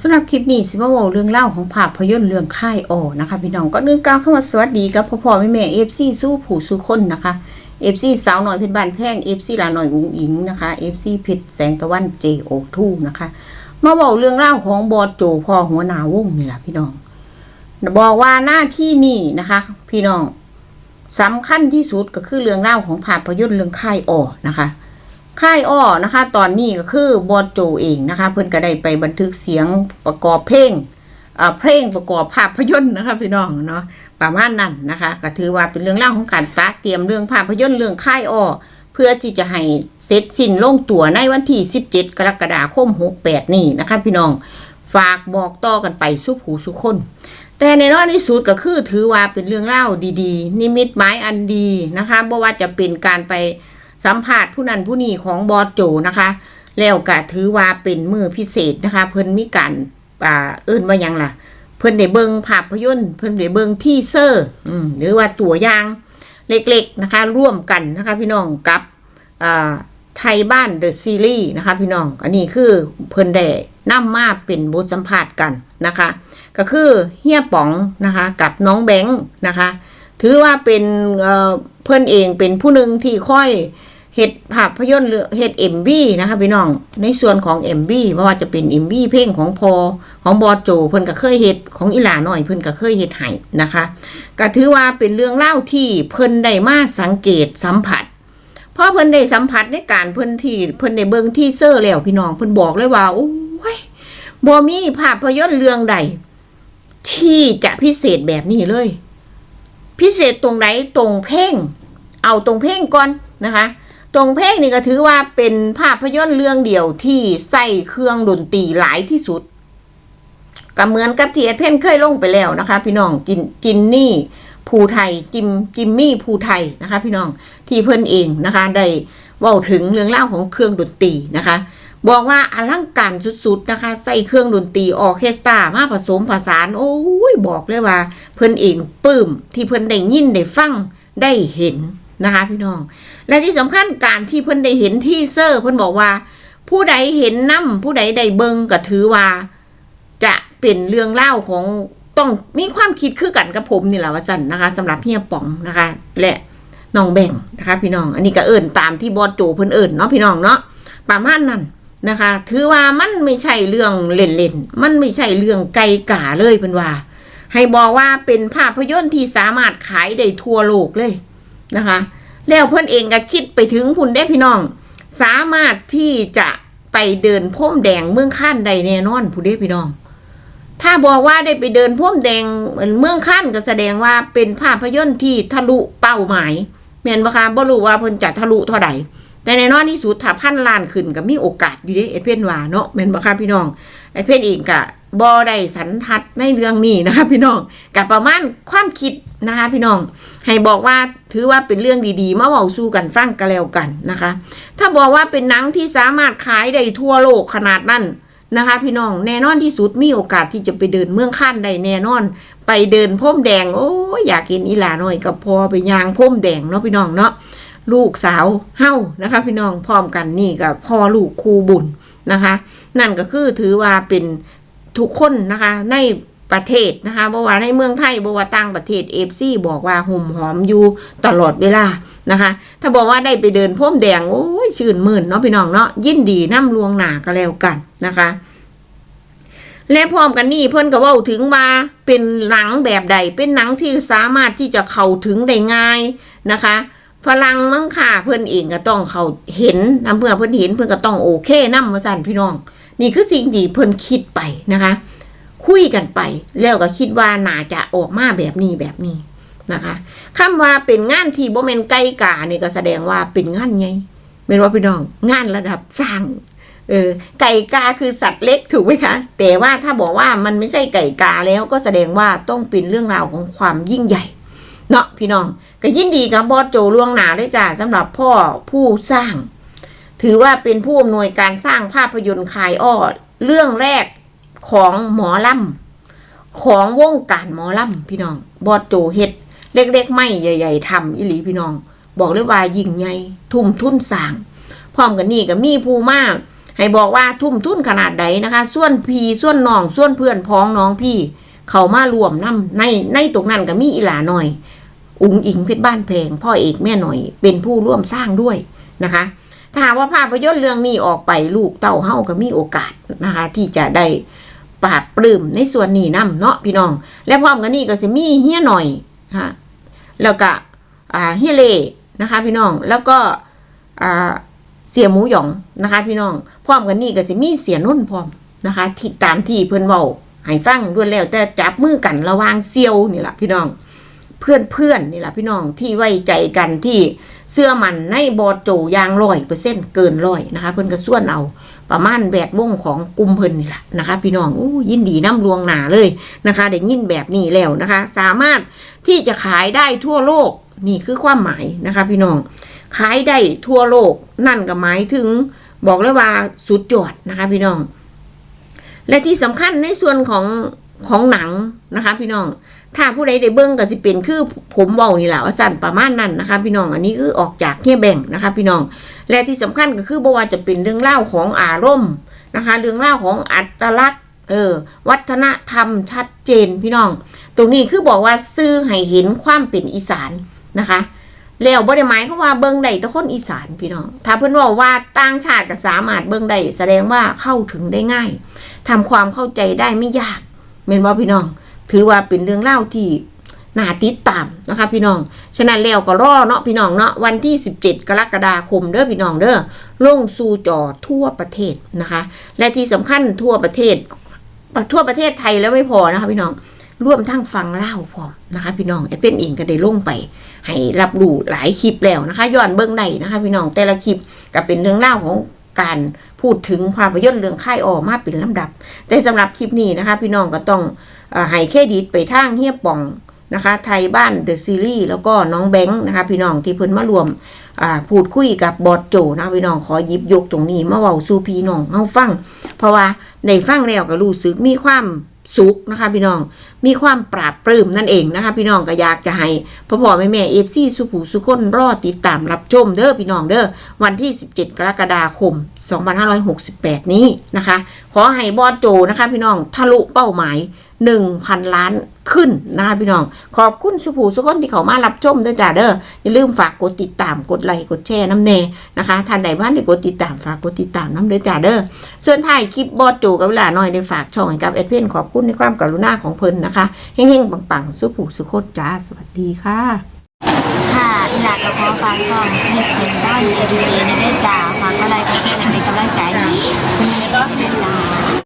สำหรับคลิปนี้สิมาเว้าเรื่องเล่าของภาพยนตร์เรื่องค่ายอ่อนะคะ พี่น้องก็นึกก้าวเข้ามาสวัสดีกับพ่อพ่อแม่แม่เอฟซีสู้ผู้สู้คนนะคะเอฟซีสาวหน่อยเพชรบานแพงเอฟซีลาหน่อยอุ้งอิงนะคะเอฟซีเพชรแสงตะวันเจโอทูนะคะ มาเว้าเรื่องเล่าของบอโจพ่อหัวหน้าวงนี่แหละพี่น้อง บอกว่าหน้าที่นี่นะคะ พี่น้องสำคัญที่สุดก็คือเรื่องเล่าของภาพยนตร์เรื่องค่ายอ่อนะคะ ค่ายอ้อนะคะ ตอนนี้ก็คือบอสโจเองนะคะ เพิ่อนก็ได้ไปบันทึกเสียงประกอบเพลงอ่าเพลงประกอบภาพยนตร์นะคะพี่น้องเนาะประมาณนั้นนะคะก็ถือว่าเป็นเรื่องเล่าของการตะเตรียมเรื่องภาพยนตร์เรื่องค่ายอ้อเพื่อที่จะให้เสร็จสิ้นลงตัวในวันที่ 17 กรกฎาคม 68 นี้นะคะพี่น้องฝากบอกต่อกันไปสุผูสุคน แต่ในนอนที่สุดก็คือถือว่าเป็นเรื่องเล่าดีๆ นิมิตหมายอันดีนะคะบ่ว่าจะเป็นการไป สัมภาษณ์ผู้นั้นผู้นี้ของบอสโจนะคะ แล้วก็ถือว่าเป็นมือพิเศษนะคะ เพิ่นมีการอ่าเอิ่นว่ายังล่ะ เพิ่นได้เบิงภาพยนตร์เพิ่นได้เบิงที่เซอร์อืมหรือว่าตัวอย่างเล็กๆนะคะ ร่วมกันนะคะ พี่น้องกับอ่าไทยบ้านเดอะซีรีส์นะคะ พี่น้อง อันนี้คือเพิ่นได้นำมาเป็นบทสัมภาษณ์กันนะคะ ก็คือเฮียป๋องนะคะ กับน้องแบงค์นะคะ ถือว่าเป็นเอ่อเพื่อนเองเป็นผู้หนึ่งที่ค่อย เฮ็ดภาพยนตร์หรือเฮ็ดเอ็มบีนะคะพี่น้อง ในส่วนของเอ็มบีไม่ว่าจะเป็นเอ็มบีเพลงของพอของบอโจเพิ่นก็เคยเฮ็ดของอีหลาหน่อยเพิ่นก็เคยเฮ็ดให้นะคะก็ถือว่าเป็นเรื่องเล่าที่เพิ่นได้มาสังเกตสัมผัสเพราะเพิ่นได้สัมผัสในการเพิ่นที่เพิ่นได้เบิ่งที่เซอร์แล้วพี่น้องเพิ่นบอกเลยว่าโอ้ยบ่มีภาพยนตร์เรื่องใด ที่จะพิเศษแบบนี้เลย พิเศษตรงไหนตรงเพ่ง เอาตรงเพ่งก่อนนะคะ ตรงเพ่งนี่ก็ถือว่าเป็นภาพยนตร์เรื่องเดียวที่ใส่เครื่องดนตรีหลายที่สุดก็เหมือนกับที่เอเพนเคยลงไปแล้วนะคะ พี่น้องกินกินนี่ภูไทยจิมจิมมี่ภูไทยนะคะ พี่น้องที่เพื่อนเองนะคะได้ว่าถึงเรื่องเล่าของเครื่องดนตรีนะคะ บอกว่าอลังการสุดๆนะคะ ใส่เครื่องดนตรีออเคสตรามาผสมผสาน โอ้ยบอกเลยว่า เพิ่นเองปลื้มที่เพิ่นได้ยินได้ฟังได้เห็น นะคะพี่น้อง และที่สำคัญการที่เพิ่นได้เห็นที่เซอร์เพิ่นบอกว่า ผู้ใดเห็นน้ำผู้ใดได้เบิงก็ถือว่า จะเป็นเรื่องเล่าของต้องมีความคิดคือกันกับผมนี่แหละว่าสันนะคะสำหรับเฮียป๋องนะคะ และน้องแบ่งนะคะ พี่น้อง อันนี้ก็เอิ่นตามที่บอสโจเพิ่นเอิ่นเนาะพี่น้องเนาะประมาณนั้นนะคะ ถือว่ามันไม่ใช่เรื่องเล่นๆมันไม่ใช่เรื่องไกลกาเลยเพิ่นว่า ให้บอกว่าเป็นภาพยนตร์ที่สามารถขายได้ทั่วโลกเลย นะคะ แล้วเพื่อนเองก็คิดไปถึงคุณได้พี่น้อง สามารถที่จะไปเดินพรมแดงเมืองข้านใดแน่นอนผู้ได้พี่น้อง ถ้าบอกว่าได้ไปเดินพรมแดงเมืองข้านก็แสดงว่าเป็นภาพยนตร์ที่ทะลุเป้าหมายแม่นบ่คะบ่รู้ว่าเพิ่นจะทะลุเท่าใด แต่แน่นอนที่สุดถ้าพันล้านขึ้นก็มีโอกาสอยู่ด้ไอ้เพิ่นว่าเนาะแม่นบ่คะพี่น้องไอ้เพิ่นเองก็บ่ได้สันทัดในเรื่องนี้นะคะพี่น้องกับประมาณความคิดนะคะพี่น้อง ให้บอกว่าถือว่าเป็นเรื่องดีๆมาเว้าสู่กันฟังกันแล้วกันนะคะ ถ้าบอกว่าเป็นหนังที่สามารถขายได้ทั่วโลกขนาดนั้นนะคะ พี่น้องแน่นอนที่สุดมีโอกาสที่จะไปเดินเมืองขั้นได้แน่นอน ไปเดินพรมแดงโอ้อยากกินอีหลาหน่อยกับพอไปยางพรมแดงเนาะพี่น้องเนาะ ลูกสาวเฮ้านะคะพี่น้องพร้อมกันนี่กับพ่อลูกครูบุญนะคะ นั่นก็คือถือว่าเป็นทุกคนนะคะในประเทศนะคะบ่ว่าในเมืองไทยบ่ว่าต่างประเทศเอฟซีบอกว่าหุ่มหอมอยู่ตลอดเวลานะคะ ถ้าบอกว่าได้ไปเดินพรมแดงโอ้ยชื่นมื่นเนาะพี่น้องเนาะยินดีน้ำลวงหนาก็แล้วกันนะคะ และพร้อมกันนี่เพิ่นก็ว้าถึงว่าเป็นหนังแบบใดเป็นหนังที่สามารถที่จะเข้าถึงได้ง่ายนะคะ ฝรั่งมั้งค่ะ เพิ่อนเองก็ต้องเขาเห็นนะเมื่อเพิ่อนเห็นเพิ่อนก็ต้องโอเคนำว่าสั่นพี่น้อง นี่คือสิ่งที่เพิ่อนคิดไปนะคะ คุยกันไป แล้วก็คิดว่าน่าจะออกมาแบบนี้แบบนี้นะคะคำว่าเป็นงานที่บ่แมนไกลกานี่ก็แสดงว่าเป็นงานไงเป็นว่าพี่น้องงานระดับสร้างเออไก่กาคือสัตว์เล็กถูกไหมคะ แต่ว่าถ้าบอกว่ามันไม่ใช่ไก่กาแล้วก็แสดงว่าต้องเป็นเรื่องราวของความยิ่งใหญ่ เนาะพี่น้องก็ยินดีกับบอสโจล่วงหนาด้จ้าสำหรับพ่อผู้สร้าง ถือว่าเป็นผู้อำนวยการสร้างภาพยนตร์คายอ้อเรื่องแรกของหมอลำของวงการหมอลำพี่น้องบอสโจเฮ็ดเล็กๆไม่ใหญ่ ๆทำอิหลีพี่น้อง บอกเลยว่ายิ่งใหญ่ทุ่มทุนสร้าง พร้อมกันนี่ก็มีผู้มากให้บอกว่าทุ่มทุนขนาดใดนะคะส่วนพี่ส่วนน้องส่วนเพื่อนพ้องน้องพี่ เขามารวมนํในในตรงนั้นก็มีอีหลาหน่อย อุงอิงเพชรบ้านแพง พ่อเอกแม่หน่อยเป็นผู้ร่วมสร้างด้วยนะคะ ถ้าหากว่าภาพยนตร์เรื่องนี้ออกไปลูกเต้าเฮาก็มีโอกาสนะคะ ที่จะได้ปราบปลื้มในส่วนนี้นํเนาะพี่น้อง และพร้อมกันนี้ก็สิมีเฮียหน่อยค่ะแล้วก็เฮียเล่นะคะพี่น้องแล้วก็เสียหมูหยองนะคะ พี่น้องพร้อมกันนี้ก็สิมีเสียนุ่นพร้อมนะคะที่ตามที่เพิ่นเว้าให้ฟังด้วยแล้วแต่จับมือกันระวางเซียวนี่แหละพี่น้อง เพื่อนเพื่อนๆนี่แหละพี่น้องที่ไว้ใจกันที่เสื้อมันในบอโจยางร้อยเปอร์เซ็นต์เกินร้อยนะคะ เพิ่นก็ส่วนเอาประมาณแวดวงของกลุ่มเพิ่นนี่แหละนะคะ พี่น้องอยินดีน้ำลวงหนาเลยนะคะได้ยินแบบนี้แล้วนะคะ สามารถที่จะขายได้ทั่วโลกนี่คือความหมายนะคะ พี่น้องขายได้ทั่วโลกนั่นก็หมายถึงบอกเลยว่าสุดยอดนะคะ พี่น้อง และที่สำคัญในส่วนของของหนังนะคะ พี่น้อง ถ้าผู้ใดได้เบิ้งก็สิเป็นคือผมเว้านี่แหละว่าสั่นประมาณนั้นนะคะ พี่น้องอันนี้คือออกจากเฮียแบ่งนะคะ พี่น้องและที่สำคัญก็คือบ่ว่าจะเป็นเรื่องเล่าของอารมณ์นะคะ เรื่องเล่าของอัตลักษณ์เออวัฒนธรรมชัดเจนพี่น้อง ตรงนี้คือบอกว่าซื้อให้เห็นความเป็นอีสานนะคะแล้วบ่ได้หมายควาว่าเบิ่งได้แต่คนอีสานพี่น้อง ถ้าเพิ่นบอกว่าต่างชาติก็สามารถเบิ่งได้แสดงว่าเข้าถึงได้ง่ายทำความเข้าใจได้ไม่ยากแม่นบ่พี่น้อง ถือว่าเป็นเรื่องเล่าที่น่าติดตามนะคะพี่น้อง ฉะนั้นแล้วก็รอเนาะพี่น้องเนาะวันที่ 17 กรกฎาคมเด้อพี่น้องเด้อลงสู่จอทั่วประเทศนะคะ และที่สำคัญทั่วประเทศ ทั่วประเทศไทยแล้วไม่พอนะคะพี่น้องร่วมทั้งฟังเล่าพร้อมนะคะพี่น้องไอ้เป็นเองก็ได้ลงไป ให้รับดูหลายคลิปแล้วนะคะย้อนเบื้องในนะคะ พี่น้องแต่ละคลิปก็เป็นเรื่องเล่าของการ พูดถึงภาพยนตร์เรื่องค่ายออมาเป็นลำดับ แต่สำหรับคลิปนี้นะคะ พี่น้องก็ต้องอให้เครดิตไปทางเฮียป่องนะคะ ไทยบ้านเดอะซีรีส์แล้วก็น้องแบงค์นะคะ พี่น้องที่เพิ่นมารวมพูดคุยกับบอดโจนะคะพี่น้องขอหยิบยกตรงนี้มาเว้าสู่พี่น้องเอาฟัง เพราะว่าในฟังแล้วก็รู้สึกมีความ สุขนะคะพี่น้องมีความปราบปลื้มนั่นเองนะคะพี่น้องก็อยากจะให้พ่อพ่อแม่แม่เอฟซีสุผูสุคนรอติดตามรับชมเด้อพี่น้องเด้อวันที่ 17 กรกฎาคม 2568 นี้นะคะ ขอให้บอดโจนะคะพี่น้องทะลุเป้าหมาย 1,000 ล้านขึ้นนะคะพี่น้อง ขอบคุณสุผูสุคนที่เขามารับชมด้วยจ้าเด้ออย่าลืมฝากกดติดตามกดไลค์กดแชร์น้ำเนนะคะท่านใดบ้านได้กดติดตามฝากกดติดตามน้ำเด้อจ้าเด้อส่วนถ่ายคลิปบอสโจกับเวลาหน่อยได้ฝากช่องให้กับเอเพนขอบคุณในความกรุณาของเพิ่นนะคะเฮงๆปังๆสุผูสุคตรจ้าสวัสดีค่ะค่ะอีหลากระเพาะปากซองให้เสียงด้านเอดีเจในได้จ่าฝากอะไรก็แค่นั้นเป็นกำลังใจให้คุณเล็กได้จ่า